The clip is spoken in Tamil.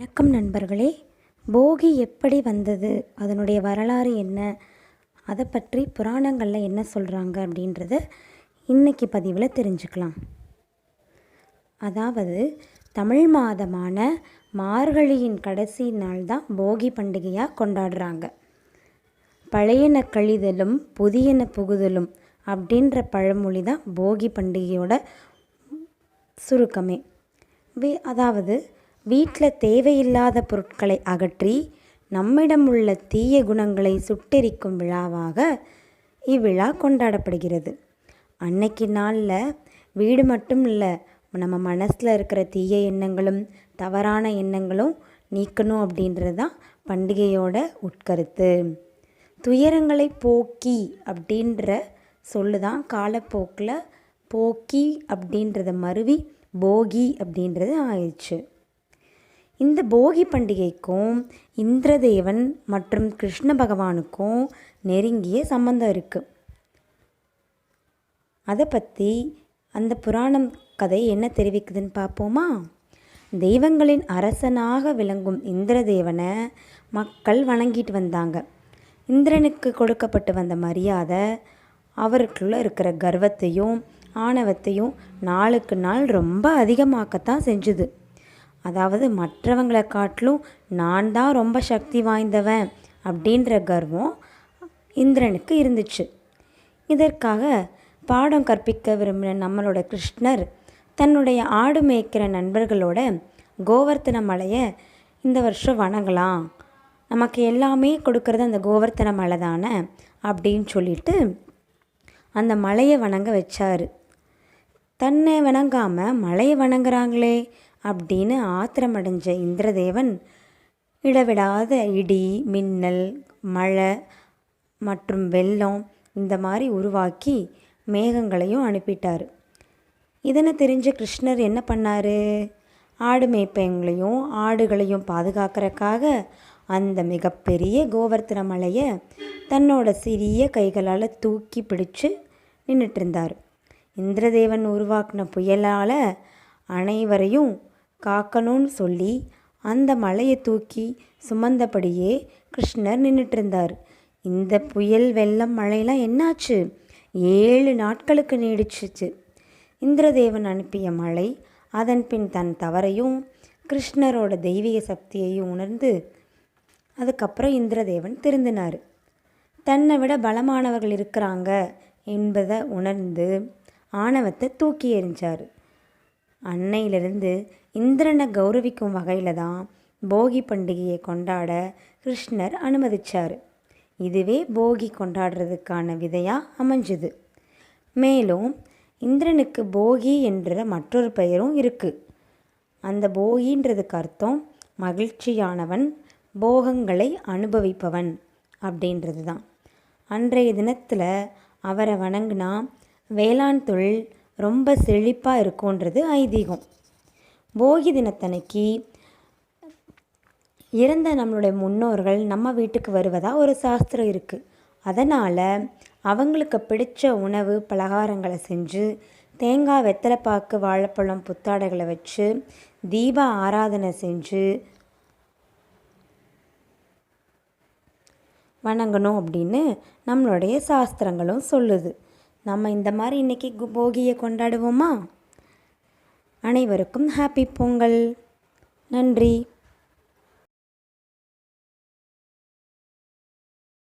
வணக்கம் நண்பர்களே. போகி எப்படி வந்தது? அதனுடைய வரலாறு என்ன? அதை பற்றி புராணங்களில் என்ன சொல்கிறாங்க அப்படின்றத இன்னைக்கு பதிவில் தெரிஞ்சுக்கலாம். அதாவது தமிழ் மாதமான மார்கழியின் கடைசி நாள் தான் போகி பண்டிகையாக கொண்டாடுறாங்க. பழையன கழிதலும் புதியன புகுதலும் அப்படின்ற பழமொழி தான் போகி பண்டிகையோட சுருக்கமே. அதாவது வீட்டில் தேவையில்லாத பொருட்களை அகற்றி நம்மிடம் உள்ள தீய குணங்களை சுட்டெரிக்கும் விழாவாக இவ்விழா கொண்டாடப்படுகிறது. அன்னைக்கு நாளில் வீடு மட்டும் இல்லை நம்ம மனசில் இருக்கிற தீய எண்ணங்களும் தவறான எண்ணங்களும் நீக்கணும் அப்படின்றது தான் பண்டிகையோட உட்கருத்து. துயரங்களை போக்கி அப்படின்ற சொல்லு தான் காலப்போக்கில் போக்கி அப்படின்றத மருவி போகி அப்படின்றது ஆயிடுச்சு. இந்த போகி பண்டிகைக்கும் இந்திரதேவன் மற்றும் கிருஷ்ண பகவானுக்கும் நெருங்கிய சம்பந்தம் இருக்குது அதை பற்றி அந்த புராணம் கதை என்ன தெரிவிக்குதுன்னு பார்ப்போமா தெய்வங்களின் அரசனாக விளங்கும் இந்திரதேவனை மக்கள் வணங்கிட்டு வந்தாங்க. இந்திரனுக்கு கொடுக்கப்பட்டு வந்த மரியாதை அவருக்குள்ளே இருக்கிற கர்வத்தையும் ஆணவத்தையும் நாளுக்கு நாள் ரொம்ப அதிகமாக்கத்தான் செஞ்சுது. அதாவது மற்றவங்களை காட்டிலும் நான் தான் ரொம்ப சக்தி வாய்ந்தவன் அப்படின்ற கர்வம் இந்திரனுக்கு இருந்துச்சு. இதற்காக பாடம் கற்பிக்க விரும்பின நம்மளோட கிருஷ்ணர் தன்னுடைய ஆடு மேய்க்கிற நண்பர்களோட கோவர்த்தன மலையை இந்த வருஷம் வணங்கலாம். நமக்கு எல்லாமே கொடுக்கறது அந்த கோவர்த்தன மலை தானே அப்படின்னு சொல்லிட்டு அந்த மலையை வணங்க வச்சார். தன்னை வணங்காமல் மலையை வணங்குறாங்களே அப்படின்னு ஆத்திரமடைஞ்ச இந்திரதேவன் இடவிடாத இடி மின்னல் மழை மற்றும் வெள்ளம் இந்த மாதிரி உருவாக்கி மேகங்களையும் அனுப்பிட்டார். இதனை தெரிஞ்ச கிருஷ்ணர் என்ன பண்ணார்? ஆடு மேய்ப்பவங்களையும் ஆடுகளையும் பாதுகாக்கிறக்காக அந்த மிகப்பெரிய கோவர்த்தன மலையை தன்னோட சிறிய கைகளால் தூக்கி பிடிச்சு நின்றுட்டு இருந்தார். இந்திரதேவன் உருவாக்கின புயலால் அனைவரையும் காக்கணும்னு சொல்லி அந்த மலையை தூக்கி சுமந்தபடியே கிருஷ்ணர் நின்றுட்டு இருந்தார் இந்த புயல் வெள்ளம் மழையெல்லாம் என்னாச்சு? ஏழு நாட்களுக்கு நீடிச்சிச்சு. இந்திரதேவன் அனுப்பிய மழை அதன் பின் தன் தவறையும் கிருஷ்ணரோட தெய்வீக சக்தியையும் உணர்ந்து அதுக்கப்புறம் இந்திரதேவன் திருந்தினார். தன்னை விட பலமானவர்கள் இருக்கிறாங்க என்பதை உணர்ந்து ஆணவத்தை தூக்கி எறிஞ்சார். அன்னையிலிருந்து இந்திரனை கௌரவிக்கும் வகையில் தான் போகி பண்டிகையை கொண்டாட கிருஷ்ணர் அனுமதிச்சார். இதுவே போகி கொண்டாடுறதுக்கான விதையாக அமைஞ்சுது. மேலும் இந்திரனுக்கு போகி என்ற மற்றொரு பெயரும் இருக்குது அந்த போகின்றதுக்கு அர்த்தம் மகிழ்ச்சியானவன் போகங்களை அனுபவிப்பவன் அப்படின்றது தான் அன்றைய தினத்தில் அவரை வணங்கினா வேளாண் தொழில் ரொம்ப செழிப்பாக இருக்கும்ன்றது ஐதீகம். போகி தினத்தன்னைக்கு இறந்த நம்மளுடைய முன்னோர்கள் நம்ம வீட்டுக்கு வருவதாக ஒரு சாஸ்திரம் இருக்குது அதனால் அவங்களுக்கு பிடிச்ச உணவு பலகாரங்களை செஞ்சு தேங்காய் வெத்தலைப்பாக்கு வாழைப்பழம் புத்தாடைகளை வச்சு தீப ஆராதனை செஞ்சு வணங்கணும் அப்படின்னு நம்மளுடைய சாஸ்திரங்களும் சொல்லுது. நம்ம இந்த மாதிரி இன்றைக்கி போகியை கொண்டாடுவோமா? அனைவருக்கும் ஹாப்பி பொங்கல். நன்றி.